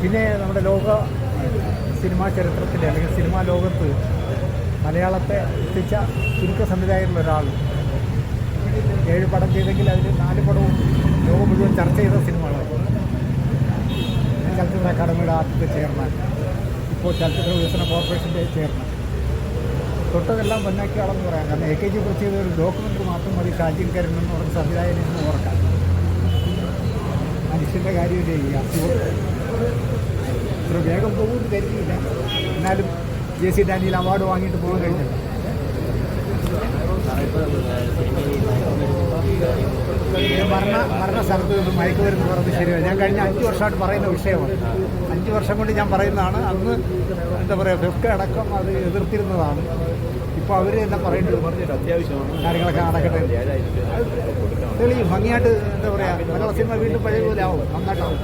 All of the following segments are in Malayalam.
പിന്നെ നമ്മുടെ ലോക സിനിമാ ചരിത്രത്തിൽ അല്ലെങ്കിൽ സിനിമാ ലോകത്ത് മലയാളത്തെ എത്തിച്ച ചുരുക്ക സംവിധായകരിൽ ഒരാൾ. ഏഴ് പടം ചെയ്തെങ്കിൽ അതിൽ നാല് പടവും ലോകം മുഴുവൻ ചർച്ച ചെയ്ത സിനിമകളാണ്. ചലച്ചിത്ര അക്കാദമിയുടെ ആദ്യത്തെ ചെയർമാൻ ഇപ്പോൾ ചലച്ചിത്ര വികസന കോർപ്പറേഷന്റെ ചെയർമാൻ. തൊട്ടതെല്ലാം പൊന്നാക്കിയാളെന്ന് പറയാം. കാരണം എ കെ ജി കുറിച്ച് ഒരു ഡോക്യുമെന്ററി മാത്രം മതി ഷാജിൽക്കരൻ എന്ന് പറഞ്ഞ സംവിധായകനെന്ന് ഓർക്കാം മനുഷ്യന്റെ കാര്യം അസുഖം ഇത്ര വേഗം പോകും കരുതിയില്ല. എന്നാലും ജെ സി ഡാനിയിൽ അവാർഡ് വാങ്ങിയിട്ട് പോകാൻ കഴിഞ്ഞില്ല മരണ മരണ സ്ഥലത്ത് നിന്ന് മയക്കുമരുന്ന് പറഞ്ഞത് ശരിയാണ് ഞാൻ കഴിഞ്ഞ അഞ്ച് വർഷമായിട്ട് പറയുന്ന വിഷയമാണ്. അഞ്ച് വർഷം കൊണ്ട് ഞാൻ പറയുന്നതാണ് അന്ന് എന്താ പറയുക ഫെഫ്ക അടക്കം അത് എതിർത്തിരുന്നതാണ്. ഇപ്പോൾ അവർ തന്നെ പറയേണ്ടത് പറഞ്ഞിട്ട് അത്യാവശ്യമാണ്. കാര്യങ്ങളൊക്കെ നടക്കട്ടെ. തെളിയും ഭംഗിയായിട്ട് എന്താ പറയുക മലയാള സിനിമ വീണ്ടും പഴയ പോലെ ആവും നന്നായിട്ടാവും.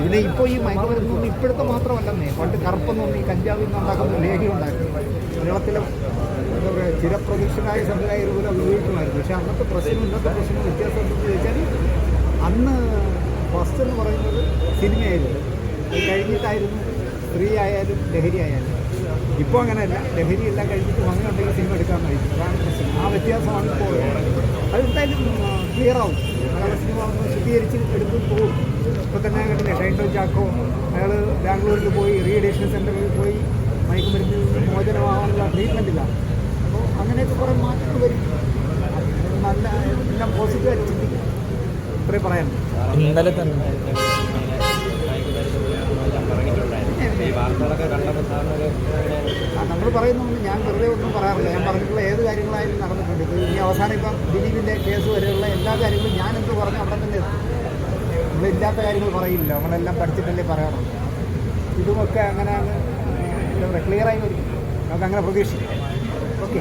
ഇതിനെ ഇപ്പോൾ ഈ മയക്കുമരുന്ന് തോന്നി ഇപ്പോഴത്തെ മാത്രമല്ലെന്നേ പണ്ട് കറുപ്പെന്ന് ഈ കഞ്ചാവിൽ നിന്ന് ഉണ്ടാക്കുന്ന ലേഹ്യം ഉണ്ടായിരുന്നു. മലയാളത്തിലെ എന്താ പറയുക ചിരപ്രതീക്ഷനായ സംവിധായകർ പോലും അത് ഉപയോഗിക്കുമായിരുന്നു. പക്ഷേ അന്നത്തെ പ്രശ്നം ഇന്നത്തെ പ്രശ്നം വ്യത്യാസം എന്ന് ചോദിച്ചാൽ അന്ന് ഫസ്റ്റ് എന്ന് പറയുന്നത് സിനിമയായിരുന്നു. അത് കഴിഞ്ഞിട്ടായിരുന്നു സ്ത്രീ ആയാലും ലഹരി ആയാലും ഇപ്പോൾ അങ്ങനെയല്ല. ലഹരി എല്ലാം കഴിഞ്ഞിട്ട് ഭംഗിയുണ്ടെങ്കിൽ സിനിമ എടുക്കാൻ കഴിയും അതാണ് പ്രശ്നം. ആ വ്യത്യാസമാണ് ഇപ്പോൾ അതെന്തായാലും ക്ലിയർ ആവും മലയാള സിനിമ ശുദ്ധീകരിച്ച് എടുത്ത് പോകും ഇപ്പോൾ തന്നെ കണ്ടില്ലേ ഷൈൻഡോ ചാക്കോ. അയാൾ ബാംഗ്ലൂരിൽ പോയി റീഡേഷൻ സെന്ററിൽ പോയി മയക്കുമരുന്ന് മോചനമാകാനുള്ള ട്രീറ്റ്മെന്റില്ല അപ്പോൾ അങ്ങനെയൊക്കെ കുറേ മാറ്റങ്ങൾ വരും. നല്ല എല്ലാം പോസിറ്റീവായിട്ട് ചിന്തിക്കും. ഇത്രയും പറയാൻ ഇന്നലെ തന്നെ നമ്മൾ പറയുന്നൊന്നും ഞാൻ വെറുതെ ഒന്നും പറയാറില്ല. ഞാൻ പറഞ്ഞിട്ടുള്ള ഏത് കാര്യങ്ങളായാലും നടന്നിട്ടുണ്ട്. അവസാനം ഇപ്പം ദിലീപിന്റെ കേസ് വരെയുള്ള എല്ലാ കാര്യങ്ങളും ഞാൻ എന്ത് പറഞ്ഞു അവിടെ തന്നെ നമ്മളില്ലാത്ത കാര്യങ്ങൾ പറയില്ല. നമ്മളെല്ലാം പഠിച്ചിട്ടല്ലേ പറയാറുള്ളൂ ഇതുമൊക്കെ അങ്ങനെ ക്ലിയറായി വരും. നമുക്ക് അങ്ങനെ പ്രതീക്ഷിക്കാം. ഓക്കെ